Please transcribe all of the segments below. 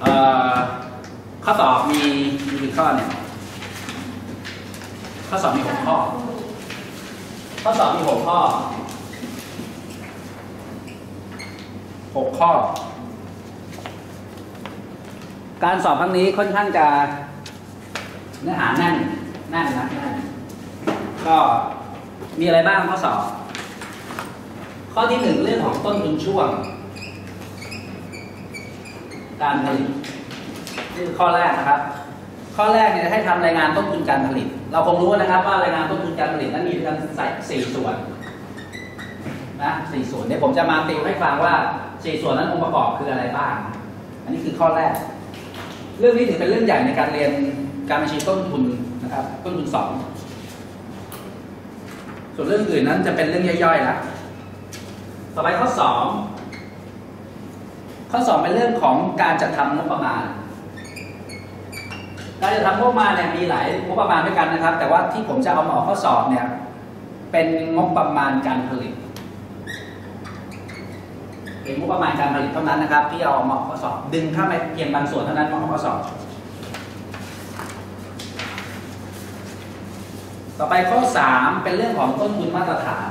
เอ่อข้อสอบมีมีกี่ข้อเนี่ยข้อสอบมีหกข้อ ข้อสอบมีหกข้อหกข้อ การสอบครั้งนี้ค่อนข้างจะเนื้อหาแน่นแน่นนะแน่นก็มีอะไรบ้างข้อสอบ ข้อที่หนึ่งเรื่องของต้นทุนช่วง การผลิตนี่คือข้อแรกนะครับ ข้อแรกเนี่ยให้ทำรายงานต้นทุนการผลิต เราคงรู้นะครับว่ารายงานต้นทุนการผลิตนั้นมีกันใส่สี่ส่วนนะสี่ส่วนเดี๋ยวผมจะมาติวให้ฟังว่าสี่ส่วนนั้นองค์ประกอบคืออะไรบ้าง อันนี้คือข้อแรก เรื่องนี้ถือเป็นเรื่องใหญ่ในการเรียนการบัญชีต้นทุนนะครับ ต้นทุนสองส่วนเรื่องอื่นนั้นจะเป็นเรื่องย่อยๆนะต่อไปข้อสอง ข้อสองเป็นเรื่องของการจัดทำงบประมาณ การจัดทำงบประมาณเนี่ยมีหลายงบประมาณด้วยกันนะครับ แต่ว่าที่ผมจะเอามาออกข้อสอบเนี่ยเป็นงบประมาณการผลิตเป็นงบประมาณการผลิตเท่านั้นนะครับ ที่เอามาออกข้อสอบดึงเข้าไปเพียงบางส่วนเท่านั้นมาออกข้อสอบ ต่อไปข้อ 3 เป็นเรื่องของต้นทุนมาตรฐาน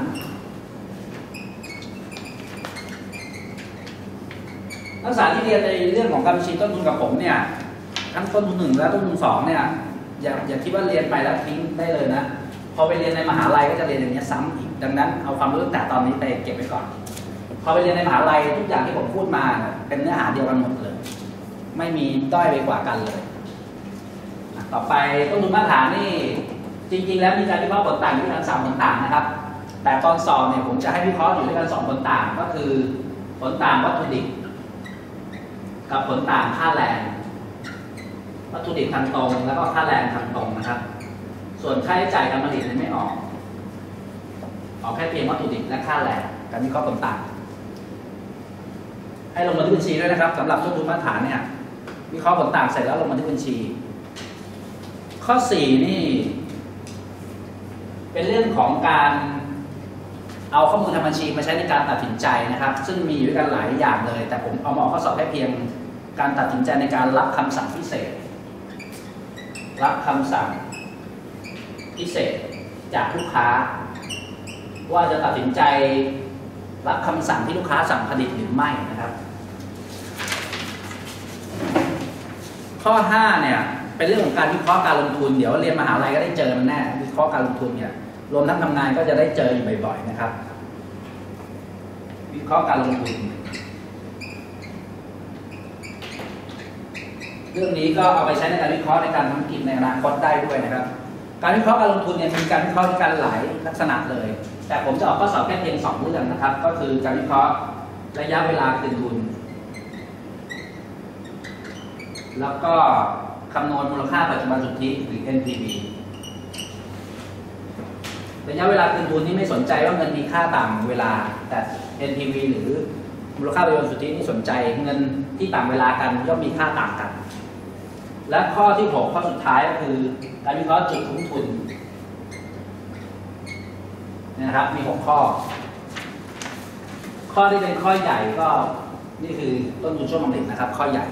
นักศึกษาที่เรียนในเรื่องของการบัญชีต้นทุนกับผมเนี่ยทั้งต้นทุนหนึ่งและต้นทุนสองเนี่ยอย่าอย่าคิดว่าเรียนไปแล้วทิ้งได้เลยนะพอไปเรียนในมหาลัยก็จะเรียนอย่างนี้ซ้ำอีกดังนั้นเอาความรู้ตั้งแต่ตอนนี้ไปเก็บไว้ก่อน พอไปเรียนในมหาลัยทุกอย่างที่ผมพูดมาเป็นเนื้อหาเดียวกันหมดเลย ไม่มีด้อยไปกว่ากันเลย ต่อไปต้นทุนมาตรฐานนี่จริง ๆ แล้วมีการวิเคราะห์ผลต่างอยู่ด้วยกันสามผลต่างนะครับ แต่ตอนสอบเนี่ยผมจะให้วิเคราะห์อยู่ด้วยกันสองผลต่างก็คือผลต่างวัตถุดิบ กับผลต่างค่าแรง วัตถุดิบทางตรง แล้วก็ค่าแรงทางตรงนะครับ ส่วนค่าใช้จ่ายการผลิตนี่ไม่ออก ออกแค่เพียงวัตถุดิบและค่าแรงการวิเคราะห์ผลต่าง ให้ลงบันทึกบัญชีด้วยนะครับสำหรับต้นทุนมาตรฐานเนี่ยวิเคราะห์ผลต่างเสร็จแล้วลงบันทึกบัญชี ข้อ 4 นี่ เป็นเรื่องของการ เอาข้อมูลทางบัญชีมาใช้ในการตัดสินใจนะครับ ซึ่งมีอยู่กันหลายอย่างเลย แต่ผมเอามาออกข้อสอบแค่เพียงการตัดสินใจในการรับคำสั่งพิเศษ รับคำสั่งพิเศษจากลูกค้า ว่าจะตัดสินใจรับคำสั่งที่ลูกค้าสั่งผลิตหรือไม่นะครับ ข้อ5เนี่ยเป็นเรื่องของการวิเคราะห์การลงทุน เดี๋ยวเรียนมหาลัยก็ได้เจอมันแน่วิเคราะห์การลงทุนเนี่ย รวมทั้งทำงานก็จะได้เจออยู่บ่อยๆนะครับ วิเคราะห์การลงทุน เรื่องนี้ก็เอาไปใช้ในการวิเคราะห์ในการทำกิจในอนาคตได้ด้วยนะครับ การวิเคราะห์การลงทุนเนี่ยมีการวิเคราะห์ด้วยกันหลายลักษณะเลย แต่ผมจะออกข้อสอบแค่เพียงสองเรื่องนะครับ ก็คือการวิเคราะห์ระยะเวลาคืนทุน แล้วก็คำนวณมูลค่าปัจจุบันสุทธิหรือ NPV ระยะเวลาคืนทุนนี่ไม่สนใจว่าเงินมีค่าต่างเวลา แต่ NPV หรือมูลค่าปัจจุบันสุทธินี่สนใจเงินที่ต่างเวลากันย่อมมีค่าต่างกัน และข้อที่หกข้อสุดท้ายก็คือการวิเคราะห์จุดคุ้มทุนนะครับมีหกข้อ ข้อที่เป็นข้อใหญ่ก็นี่คือต้นทุนช่วงผลิตนะครับ ข้อใหญ่